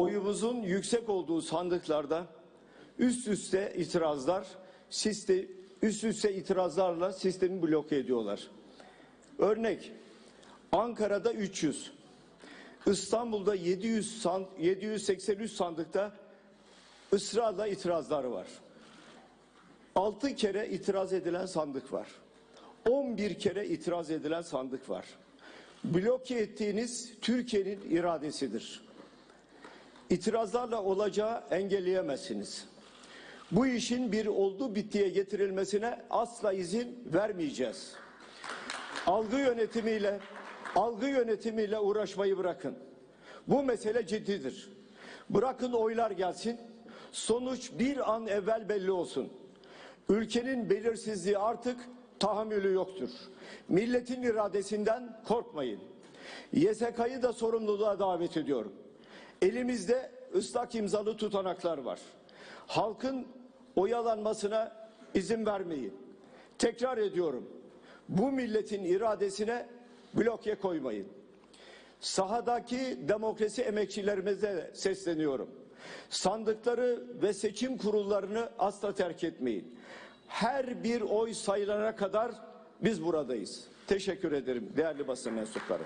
oyumuzun yüksek olduğu sandıklarda üst üste itirazlar, sistem, üst üste itirazlarla sistemi bloke ediyorlar. Örnek Ankara'da 300, İstanbul'da 700 san- 783 sandıkta ısrarla itirazları var. 6 kere itiraz edilen sandık var. 11 kere itiraz edilen sandık var. Bloke ettiğiniz Türkiye'nin iradesidir. İtirazlarla olacağı engelleyemezsiniz. Bu işin bir oldu bittiye getirilmesine asla izin vermeyeceğiz. Algı yönetimiyle algı yönetimiyle uğraşmayı bırakın. Bu mesele ciddidir. Bırakın oylar gelsin. Sonuç bir an evvel belli olsun. Ülkenin belirsizliği artık tahammülü yoktur. Milletin iradesinden korkmayın. YSK'yı da sorumluluğa davet ediyorum. Elimizde ıslak imzalı tutanaklar var. Halkın oyalanmasına izin vermeyin. Tekrar ediyorum. Bu milletin iradesine bloke koymayın. Sahadaki demokrasi emekçilerimize de sesleniyorum. Sandıkları ve seçim kurullarını asla terk etmeyin. Her bir oy sayılana kadar biz buradayız. Teşekkür ederim değerli basın mensupları.